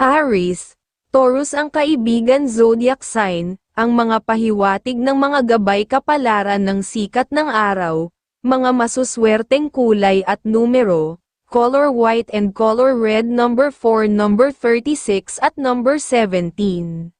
Aries, Taurus ang kaibigan zodiac sign, ang mga pahiwatig ng mga gabay kapalaran ng sikat ng araw, mga masuswerteng kulay at numero, color white and color red number 4 number 36 at number 17.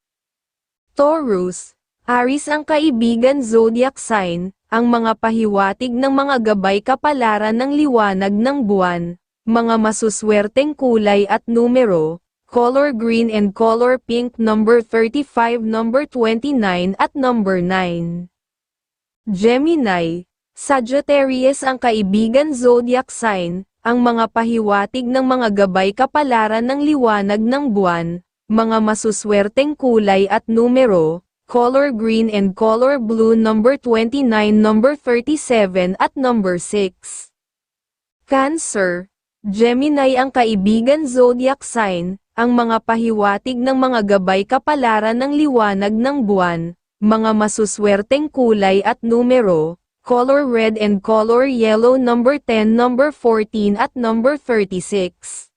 Taurus, Aries ang kaibigan zodiac sign, ang mga pahiwatig ng mga gabay kapalaran ng liwanag ng buwan, mga masuswerteng kulay at numero, color green and color pink number 35 number 29 at number 9. Gemini, Sagittarius ang kaibigan zodiac sign, ang mga pahiwatig ng mga gabay kapalaran ng liwanag ng buwan, mga masuswerteng kulay at numero, color green and color blue number 29 number 37 at number 6. Cancer, Gemini ang kaibigan zodiac sign, ang mga pahiwatig ng mga gabay kapalaran ng liwanag ng buwan, mga masuswerteng kulay at numero, color red and color yellow number 10 number 14 at number 36.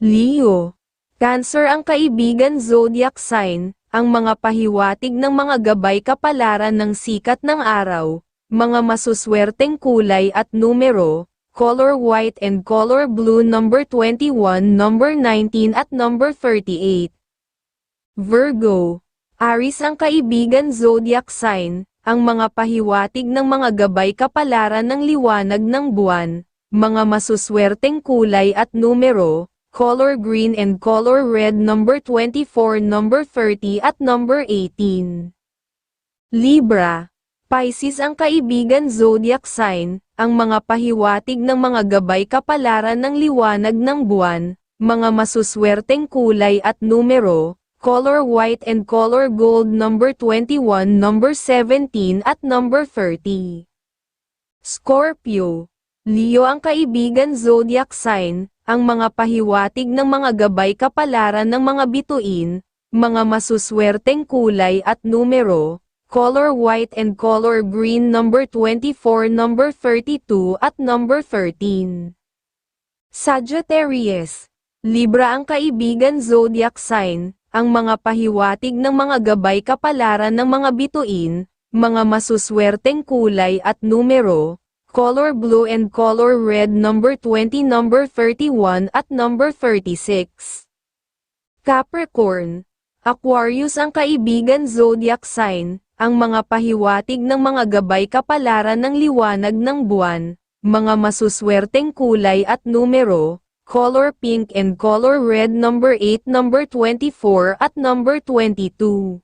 Leo, Cancer ang kaibigan zodiac sign, ang mga pahiwatig ng mga gabay kapalaran ng sikat ng araw, mga masuswerteng kulay at numero, color white and color blue number 21 number 19 at number 38. Virgo, Aries ang kaibigan zodiac sign, ang mga pahiwatig ng mga gabay kapalaran ng liwanag ng buwan, mga masuswerteng kulay at numero, color green and color red number 24 number 30 at number 18. Libra, Pisces ang kaibigan zodiac sign, ang mga pahiwatig ng mga gabay kapalaran ng liwanag ng buwan, mga masuswerteng kulay at numero, color white and color gold number 21 number 17 at number 30. Scorpio, Leo ang kaibigan zodiac sign, ang mga pahiwatig ng mga gabay kapalaran ng mga bituin, mga masuswerteng kulay at numero, color white and color green number 24 number 32 at number 13. Sagittarius, Libra ang kaibigan zodiac sign, ang mga pahiwatig ng mga gabay kapalaran ng mga bituin, mga masuswerteng kulay at numero, color blue and color red number 20 number 31 at number 36. Capricorn, Aquarius ang kaibigan zodiac sign, ang mga pahiwatig ng mga gabay kapalaran ng liwanag ng buwan, mga masuswerteng kulay at numero, color pink and color red number 8 number 24 at number 22.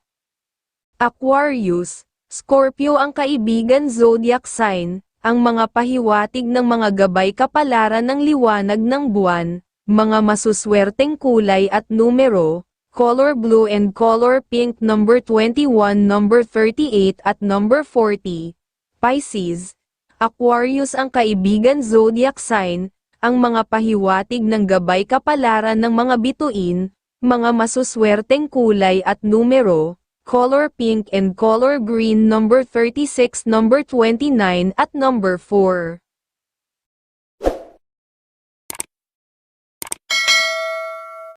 Aquarius, Scorpio ang kaibigan zodiac sign, ang mga pahiwatig ng mga gabay kapalaran ng liwanag ng buwan, mga masuswerteng kulay at numero, color blue and color pink number 21 number 38 at number 40. Pisces, Aquarius ang kaibigan zodiac sign, ang mga pahiwatig ng gabay kapalaran ng mga bituin, mga masuswerteng kulay at numero, color pink and color green number 36 number 29 at number 4.